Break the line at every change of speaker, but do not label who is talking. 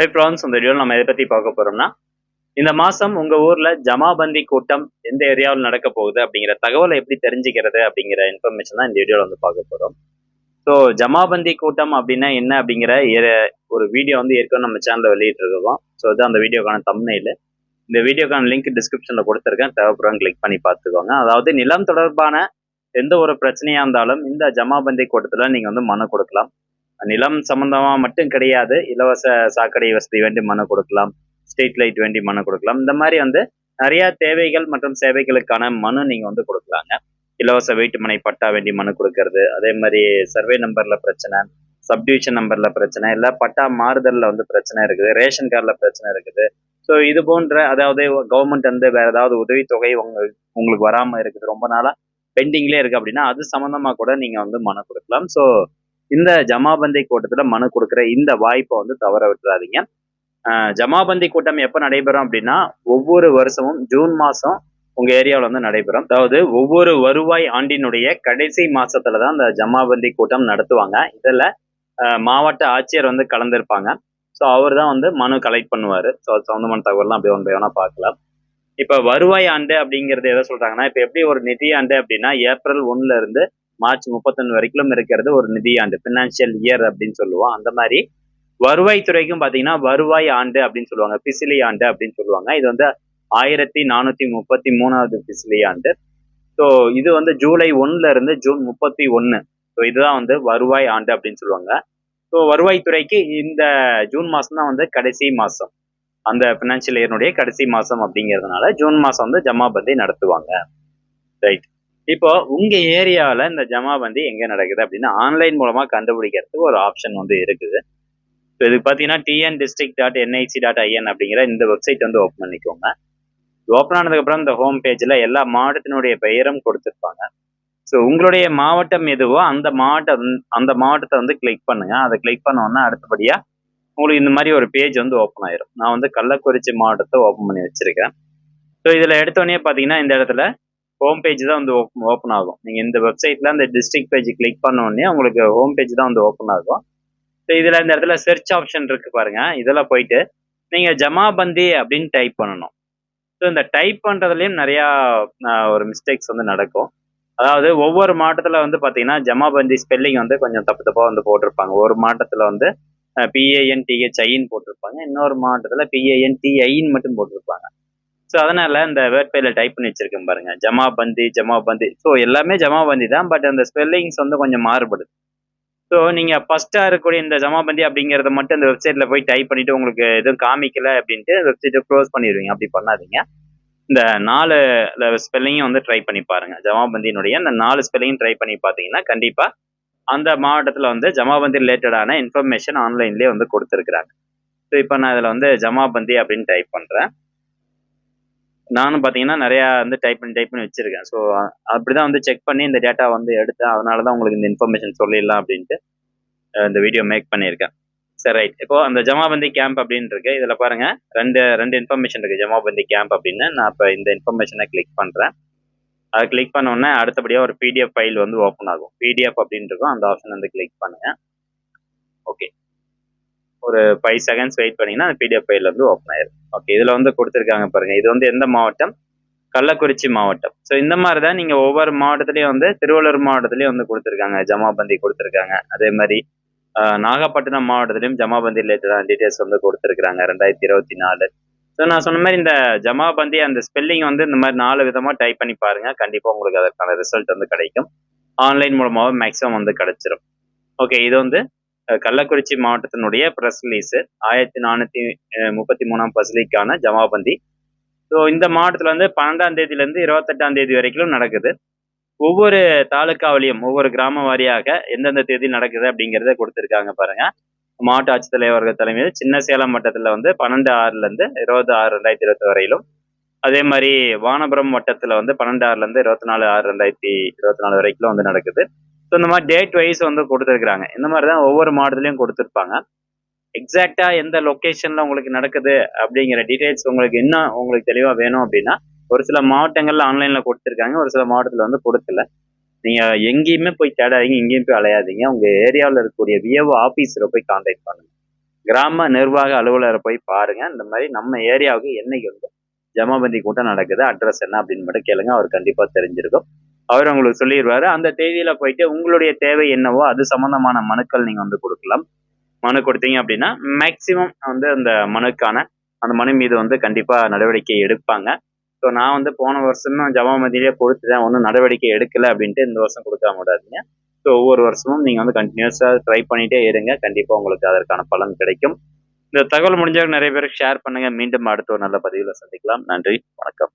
High prawns இந்த வீடியோவில் நம்ம எதை பற்றி பார்க்க போகிறோம்னா இந்த மாதம் உங்கள் ஊரில் ஜமாபந்தி கூட்டம் எந்த ஏரியாவில் நடக்க போகுது அப்படிங்கிற தகவலை எப்படி தெரிஞ்சுக்கிறது அப்படிங்கிற இன்ஃபர்மேஷன் தான் இந்த வீடியோவில் வந்து பார்க்க போகிறோம் ஸோ ஜமாபந்தி கூட்டம் அப்படின்னா என்ன அப்படிங்கிற ஏ- ஒரு வீடியோ வந்து ஏற்கனவே நம்ம சேனலில் வெளியிட்டிருக்கோம் ஸோ இது அந்த வீடியோக்கான தம்னையில் இந்த வீடியோக்கான லிங்க் டிஸ்கிரிப்ஷனில் கொடுத்துருக்கேன். தேவைப்படம் கிளிக் பண்ணி பார்த்துக்கோங்க. அதாவது நிலம் தொடர்பான எந்த ஒரு பிரச்சனையாக இருந்தாலும் இந்த ஜமாபந்தி கூட்டத்தில் நீங்கள் வந்து மனு கொடுக்கலாம். நிலம் சம்பந்தமா மட்டும் கிடையாது. இலவச சாக்கடை வசதி வேண்டி மனு கொடுக்கலாம். ஸ்ட்ரீட் லைட் வேண்டி மனு கொடுக்கலாம். இந்த மாதிரி வந்து நிறைய தேவைகள் மற்றும் சேவைகளுக்கான மனு நீங்க வந்து கொடுக்கலாங்க. இலவச வீட்டுமனை பட்டா வேண்டி மனு கொடுக்கறது. அதே மாதிரி சர்வே நம்பர்ல பிரச்சனை சப்டிவிஷன் நம்பர்ல பிரச்சனை இல்லை பட்டா மாறுதல்ல வந்து பிரச்சனை இருக்குது. ரேஷன் கார்டில் பிரச்சனை இருக்குது. ஸோ இது போன்ற அதாவது கவர்மெண்ட் வந்து வேற ஏதாவது உதவித்தொகை உங்க உங்களுக்கு வராமல் இருக்குது. ரொம்ப நாளாக பெண்டிங்லேயே இருக்கு அப்படின்னா அது சம்மந்தமாக கூட நீங்கள் வந்து மனு கொடுக்கலாம். ஸோ இந்த ஜமாபந்தி கூட்டத்தில் மனு கொடுக்குற இந்த வாய்ப்பை வந்து தவற விட்டுறாதீங்க. ஜமாபந்தி கூட்டம் எப்போ நடைபெறும் அப்படின்னா ஒவ்வொரு வருஷமும் ஜூன் மாசம் உங்க ஏரியாவில் வந்து நடைபெறும். அதாவது ஒவ்வொரு வருவாய் ஆண்டினுடைய கடைசி மாசத்துல தான் இந்த ஜமாபந்தி கூட்டம் நடத்துவாங்க. இதில் மாவட்ட ஆட்சியர் வந்து கலந்திருப்பாங்க. ஸோ அவர் தான் வந்து மனு கலெக்ட் பண்ணுவார். ஸோ அது சம்மந்தமான தகவல்லாம் அப்படியே ஒன் பை ஒன்றா பார்க்கலாம். இப்போ வருவாய் ஆண்டு அப்படிங்கிறது எதை சொல்றாங்கன்னா இப்போ எப்படி ஒரு நிதி ஆண்டு அப்படின்னா ஏப்ரல் ஒன்னுல இருந்து மார்ச் முப்பத்தொன்று வரைக்கும் இருக்கிறது ஒரு நிதியாண்டு ஃபினான்ஷியல் இயர் அப்படின்னு சொல்லுவோம். அந்த மாதிரி வருவாய்த்துறைக்கும் பார்த்தீங்கன்னா வருவாய் ஆண்டு அப்படின்னு சொல்லுவாங்க. பிசிலி ஆண்டு அப்படின்னு சொல்லுவாங்க. இது வந்து ஆயிரத்தி நானூத்தி முப்பத்தி மூணாவது பிசிலி ஆண்டு. ஸோ இது வந்து ஜூலை ஒன்னுல இருந்து ஜூன் முப்பத்தி ஒன்று ஸோ இதுதான் வந்து வருவாய் ஆண்டு அப்படின்னு சொல்லுவாங்க. ஸோ வருவாய்த்துறைக்கு இந்த ஜூன் மாதம் தான் வந்து கடைசி மாதம் அந்த ஃபினான்ஷியல் இயர்னுடைய கடைசி மாதம் அப்படிங்கிறதுனால ஜூன் மாதம் வந்து ஜமாபந்தி நடத்துவாங்க. ரைட் இப்போ உங்க ஏரியாவில் இந்த ஜமாபந்தி எங்க நடக்குது அப்படின்னா ஆன்லைன் மூலமா கண்டுபிடிக்கிறதுக்கு ஒரு ஆப்ஷன் வந்து இருக்குது. ஸோ இதுக்கு பார்த்தீங்கன்னா TN district dot NIC dot IN அப்படிங்கிற இந்த வெப்சைட் வந்து ஓப்பன் பண்ணிக்கோங்க. ஓப்பன் ஆனதுக்கப்புறம் இந்த ஹோம் பேஜில் எல்லா மாவட்டத்தினுடைய பெயரும் கொடுத்துருப்பாங்க. ஸோ உங்களுடைய மாவட்டம் எதுவோ அந்த மாவட்டம் அந்த மாவட்டத்தை வந்து கிளிக் பண்ணுங்க. அதை கிளிக் பண்ணோன்னா அடுத்தபடியாக உங்களுக்கு இந்த மாதிரி ஒரு பேஜ் வந்து ஓப்பன் ஆயிரும். நான் வந்து கள்ளக்குறிச்சி மாவட்டத்தை ஓப்பன் பண்ணி வச்சிருக்கேன் ஸோ இதில் எடுத்தோடனே பார்த்தீங்கன்னா இந்த இடத்துல ஹோம் பேஜ் தான் வந்து ஓப்பன் ஆகும். நீங்கள் இந்த வெப்சைட்டில் அந்த டிஸ்ட்ரிக்ட் பேஜ் கிளிக் பண்ண உடனே உங்களுக்கு ஹோம் பேஜ் தான் வந்து ஓப்பன் ஆகும். ஸோ இதில் இந்த இடத்துல செர்ச் ஆப்ஷன் இருக்குது பாருங்க. இதெல்லாம் போயிட்டு நீங்கள் ஜமாபந்தி அப்படின்னு டைப் பண்ணணும். ஸோ இந்த டைப் பண்ணுறதுலேயும் நிறையா ஒரு மிஸ்டேக்ஸ் வந்து நடக்கும். அதாவது ஒவ்வொரு மாவட்டத்தில் வந்து பார்த்தீங்கன்னா ஜமாபந்தி ஸ்பெல்லிங் வந்து கொஞ்சம் தப்பு தப்பாக வந்து போட்டிருப்பாங்க. ஒரு மாவட்டத்தில் வந்து பிஏஎன் டிஹெச்ஐன்னு போட்டிருப்பாங்க. இன்னொரு மாவட்டத்தில் பிஏஎன் டிஐன்னு மட்டும் போட்டிருப்பாங்க. ஸோ அதனால இந்த வேர்ட்பேல டைப் பண்ணி வச்சிருக்கேன் பாருங்க. ஜமாபந்தி ஜமாபந்தி ஸோ எல்லாமே ஜமாபந்தி தான் பட் அந்த ஸ்பெல்லிங்ஸ் வந்து கொஞ்சம் மாறுபடுது. ஸோ நீங்க ஃபர்ஸ்டா இருக்கக்கூடிய இந்த ஜமாபந்தி அப்படிங்கறத மட்டும் இந்த வெப்சைட்ல போய் டைப் பண்ணிட்டு உங்களுக்கு எதுவும் காமிக்கல அப்படின்ட்டு வெப்சைட்டை க்ளோஸ் பண்ணிடுவீங்க. அப்படி பண்ணாதீங்க. இந்த நாலு ஸ்பெல்லிங்கும் வந்து ட்ரை பண்ணி பாருங்க. ஜமாபந்தியினுடைய அந்த நாலு ஸ்பெல்லிங்கும் ட்ரை பண்ணி பார்த்தீங்கன்னா கண்டிப்பா அந்த மாவட்டத்தில் வந்து ஜமாபந்தி ரிலேட்டடான இன்ஃபர்மேஷன் ஆன்லைன்லேயே வந்து கொடுத்துருக்குறாங்க. ஸோ இப்போ நான் இதில் வந்து ஜமாபந்தி அப்படின்னு டைப் பண்ணுறேன் நானும் பார்த்தீங்கன்னா நிறையா வந்து டைப் பண்ணி டைப் பண்ணி வச்சிருக்கேன். ஸோ அப்படிதான் வந்து செக் பண்ணி இந்த டேட்டா வந்து எடுத்தேன். அதனால தான் உங்களுக்கு இந்த இன்ஃபர்மேஷன் சொல்லிடலாம் அப்படின்ட்டு இந்த வீடியோ மேக் பண்ணியிருக்கேன். சரி ரைட் இப்போ அந்த ஜமாபந்தி கேம்ப் அப்படின்னு இருக்கு. இதில் பாருங்க. ரெண்டு ரெண்டு இன்ஃபர்மேஷன் இருக்கு. ஜமாபந்தி கேம்ப் அப்படின்னு. நான் இப்போ இந்த இன்ஃபர்மேஷனை கிளிக் பண்ணுறேன் அதை கிளிக் பண்ணோடனே அடுத்தபடியாக ஒரு பிடிஎஃப் ஃபைல் வந்து ஓப்பன் ஆகும். பிடிஎஃப் அப்படின்னு இருக்கும். அந்த ஆப்ஷன் வந்து கிளிக் பண்ணுங்க. ஓகே ஒரு ஃபைவ் செகண்ட்ஸ் வெயிட் பண்ணீங்கன்னா அந்த பிடிஎஃப் ஃபைல் வந்து ஓப்பன் ஆயிடும் ஓகே இதில் வந்து கொடுத்துருக்காங்க பாருங்க. இது வந்து எந்த மாவட்டம்? கள்ளக்குறிச்சி மாவட்டம். ஸோ இந்த மாதிரி தான் நீங்கள் ஒவ்வொரு மாவட்டத்துலேயும் வந்து திருவள்ளூர் மாவட்டத்துலேயும் வந்து கொடுத்துருக்காங்க. ஜமாபந்தி கொடுத்துருக்காங்க. அதே மாதிரி நாகப்பட்டினம் மாவட்டத்திலையும் ஜமாபந்தி ரிலேட்டடான டீட்டெயில்ஸ் வந்து கொடுத்துருக்காங்க ரெண்டாயிரத்தி இருபத்தி நாலு. ஸோ நான் சொன்ன மாதிரி இந்த ஜமாபந்தி அந்த ஸ்பெல்லிங் வந்து இந்த மாதிரி நாலு விதமாக டைப் பண்ணி பாருங்கள் கண்டிப்பாக உங்களுக்கு அதற்கான ரிசல்ட் வந்து கிடைக்கும். ஆன்லைன் மூலமாகவும் மேக்ஸிமம் வந்து கிடைச்சிரும். ஓகே இது வந்து கள்ளக்குறிச்சி மாவட்டத்தினுடைய ப்ரெஸ் ரிலீஸு ஆயிரத்தி நானூற்றி முப்பத்தி மூணாம் பசிலிக்கான ஜமாபந்தி. ஸோ இந்த மாவட்டத்தில் வந்து பன்னெண்டாம் தேதியிலேருந்து இருபத்தெட்டாம் தேதி வரைக்கும் நடக்குது. ஒவ்வொரு தாலுக்காவிலையும் ஒவ்வொரு கிராம வாரியாக எந்தெந்த தேதி நடக்குது அப்படிங்கிறத கொடுத்துருக்காங்க பாருங்க. மாவட்ட ஆட்சித்தலைவர்கள் தலைமையில் சின்ன சேலம் வட்டத்தில் வந்து பன்னெண்டு ஆறுலேருந்து இருபது ஆறு ரெண்டாயிரத்தி இருபத்தி வரையிலும். அதே மாதிரி வானபுரம் வட்டத்தில் வந்து பன்னெண்டு ஆறுலேருந்து இருபத்தி நாலு ஆறு ரெண்டாயிரத்தி இருபத்தி நாலு வரைக்கும் வந்து நடக்குது. ஸோ இந்த மாதிரி டேட் வைஸ் வந்து கொடுத்துருக்குறாங்க. இந்த மாதிரி தான் ஒவ்வொரு மாவட்டத்துலையும் கொடுத்துருப்பாங்க. எக்ஸாக்டா எந்த லொக்கேஷன்ல உங்களுக்கு நடக்குது அப்படிங்கிற டீடைல்ஸ் உங்களுக்கு இன்னும் உங்களுக்கு தெளிவாக வேணும் அப்படின்னா ஒரு சில மாவட்டங்கள்ல ஆன்லைன்ல கொடுத்துருக்காங்க. ஒரு சில மாவட்டத்தில் வந்து கொடுக்கல. நீங்க எங்கேயுமே போய் தேடாதீங்க. எங்கேயும் போய் அலையாதீங்க. உங்க ஏரியாவில் இருக்கக்கூடிய விஏஓ ஆஃபீஸரை போய் கான்டாக்ட் பண்ணுங்க. கிராம நிர்வாக அலுவலரை போய் பாருங்க. இந்த மாதிரி நம்ம ஏரியாவுக்கு என்னைக்கு வந்து ஜமாபந்தி கூட்டம் நடக்குது அட்ரஸ் என்ன அப்படின்னு மட்டும் கேளுங்க. அவர் கண்டிப்பா தெரிஞ்சிருக்கும். அவர் உங்களுக்கு சொல்லிடுவாரு. அந்த தேதியில போயிட்டு உங்களுடைய தேவை என்னவோ அது சம்பந்தமான மனுக்கள் நீங்க வந்து கொடுக்கலாம். மனு கொடுத்தீங்க அப்படின்னா மேக்சிமம் வந்து அந்த மனுக்கான அந்த மனு மீது வந்து கண்டிப்பா நடவடிக்கை எடுப்பாங்க. ஸோ நான் வந்து போன வருஷமும் ஜமாமதியிலே கொடுத்துட்டேன். ஒன்றும் நடவடிக்கை எடுக்கல அப்படின்ட்டு இந்த வருஷம் கொடுக்காம விடாதீங்க. ஸோ ஒவ்வொரு வருஷமும் நீங்கள் வந்து கண்டினியூஸாக ட்ரை பண்ணிட்டே இருங்க. கண்டிப்பாக உங்களுக்கு அதற்கான பலன் கிடைக்கும். இந்த தகவல் முடிஞ்சவங்க நிறைய பேருக்கு ஷேர் பண்ணுங்கள் மீண்டும் அடுத்த ஒரு நல்ல பதிவில் சந்திக்கலாம். நன்றி. வணக்கம்.